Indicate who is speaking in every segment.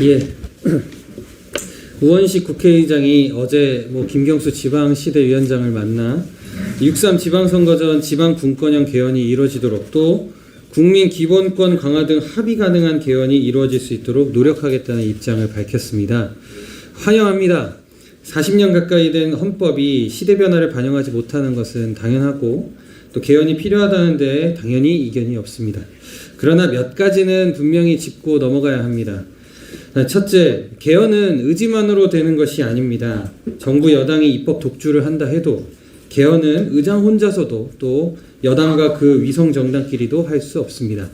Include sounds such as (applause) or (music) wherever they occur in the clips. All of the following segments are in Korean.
Speaker 1: 예. (clears throat) 우원식 국회의장이 어제 뭐 김경수 지방시대위원장을 만나 6.3 지방선거 전 지방 분권형 개헌이 이루어지도록 또 국민 기본권 강화 등 합의 가능한 개헌이 이루어질 수 있도록 노력하겠다는 입장을 밝혔습니다. 환영합니다. 40년 가까이 된 헌법이 시대 변화를 반영하지 못하는 것은 당연하고 또 개헌이 필요하다는데 당연히 이견이 없습니다. 그러나 몇 가지는 분명히 짚고 넘어가야 합니다. 첫째, 개헌은 의지만으로 되는 것이 아닙니다. 정부 여당이 입법 독주를 한다 해도 개헌은 의장 혼자서도 또 여당과 그 위성 정당끼리도 할 수 없습니다.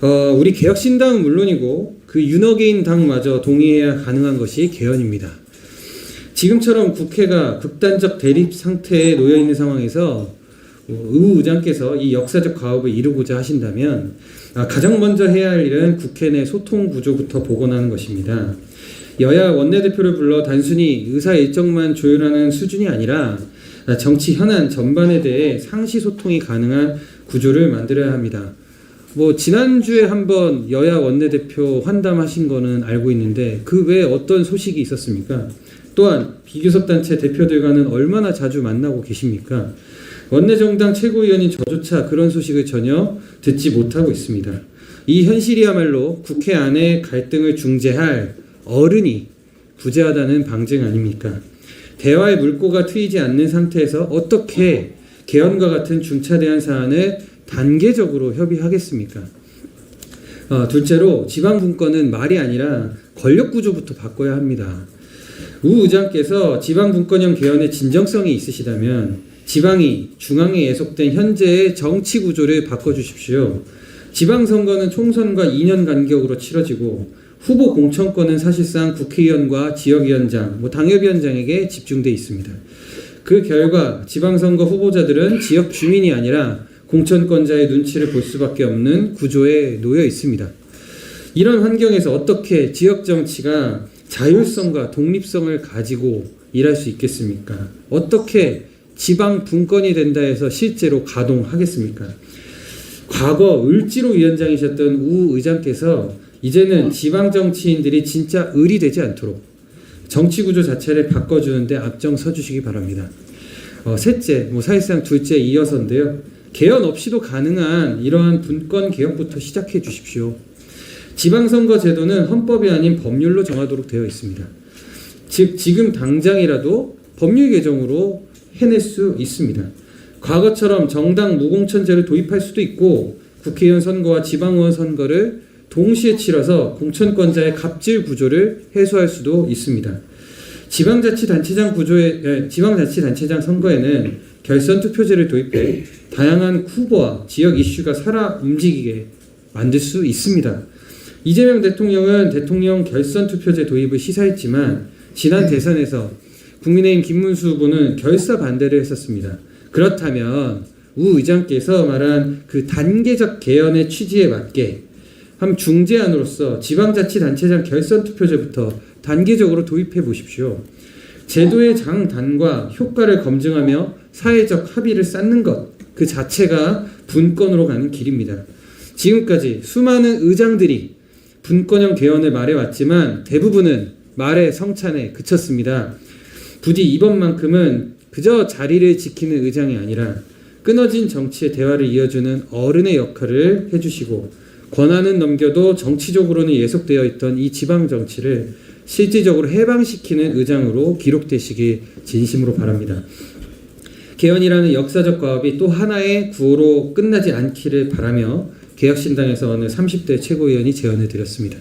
Speaker 1: 어, 우리 개혁신당은 물론이고 그 윤어게인 당마저 동의해야 가능한 것이 개헌입니다. 지금처럼 국회가 극단적 대립 상태에 놓여 있는 상황에서 어, 의 의장께서 이 역사적 과업을 이루고자 하신다면 아, 가장 먼저 해야 할 일은 국회 내 소통 구조부터 복원하는 것입니다. 여야 원내대표를 불러 단순히 의사 일정만 조율하는 수준이 아니라 아, 정치 현안 전반에 대해 상시 소통이 가능한 구조를 만들어야 합니다. 뭐 지난주에 한번 여야 원내대표 환담하신 거는 알고 있는데 그 외에 어떤 소식이 있었습니까? 또한 비교섭 단체 대표들과는 얼마나 자주 만나고 계십니까? 원내정당 최고위원인 저조차 그런 소식을 전혀 듣지 못하고 있습니다. 이 현실이야말로 국회 안에 갈등을 중재할 어른이 부재하다는 방증 아닙니까? 대화의 물꼬가 트이지 않는 상태에서 어떻게 개헌과 같은 중차대한 사안을 단계적으로 협의하겠습니까? 어, 둘째로 지방 분권은 말이 아니라 권력 구조부터 바꿔야 합니다. 우 의장께서 지방 분권형 개헌에 진정성이 있으시다면 지방이 중앙에 예속된 현재의 정치 구조를 바꿔주십시오. 지방선거는 총선과 2년 간격으로 치러지고 후보 공천권은 사실상 국회의원과 지역위원장, 뭐 당협위원장에게 집중돼 있습니다. 그 결과 지방선거 후보자들은 지역 주민이 아니라 공천권자의 눈치를 볼 수밖에 없는 구조에 놓여 있습니다. 이런 환경에서 어떻게 지역 정치가 자율성과 독립성을 가지고 일할 수 있겠습니까? 어떻게 지방 분권이 된다 해서 실제로 가동하겠습니까? 과거 을지로 위원장이셨던 우 의장께서 이제는 지방 정치인들이 진짜 을이 되지 않도록 정치 구조 자체를 바꿔주는데 앞장서 주시기 바랍니다. 어, 셋째, 뭐 사실상 둘째 이어서인데요. 개헌 없이도 가능한 이러한 분권 개혁부터 시작해 주십시오. 지방선거 제도는 헌법이 아닌 법률로 정하도록 되어 있습니다. 즉 지금 당장이라도 법률 개정으로 해낼 수 있습니다. 과거처럼 정당 무공천제를 도입할 수도 있고 국회의원 선거와 지방의원 선거를 동시에 치러서 공천권자의 갑질 구조를 해소할 수도 있습니다. 지방자치단체장 구조의 예, 지방자치단체장 선거에는 결선 투표제를 도입해 다양한 후보와 지역 이슈가 살아 움직이게 만들 수 있습니다. 이재명 대통령은 대통령 결선 투표제 도입을 시사했지만 지난 대선에서 국민의힘 김문수 후보는 결사 반대를 했었습니다. 그렇다면 우 의장께서 말한 그 단계적 개헌의 취지에 맞게 한 중재안으로서 지방자치단체장 결선 투표제부터 단계적으로 도입해 보십시오. 제도의 장단과 효과를 검증하며 사회적 합의를 쌓는 것 그 자체가 분권으로 가는 길입니다. 지금까지 수많은 의장들이 분권형 개헌을 말해왔지만 대부분은 말의 성찬에 그쳤습니다. 부디 이번만큼은 그저 자리를 지키는 의장이 아니라 끊어진 정치의 대화를 이어주는 어른의 역할을 해주시고 권한은 넘겨도 정치적으로는 예속되어 있던 이 지방 정치를 실질적으로 해방시키는 의장으로 기록되시길 진심으로 바랍니다. 개헌이라는 역사적 과업이 또 하나의 구호로 끝나지 않기를 바라며 개혁신당에서 오늘 30대 최고위원이 제언을 드렸습니다.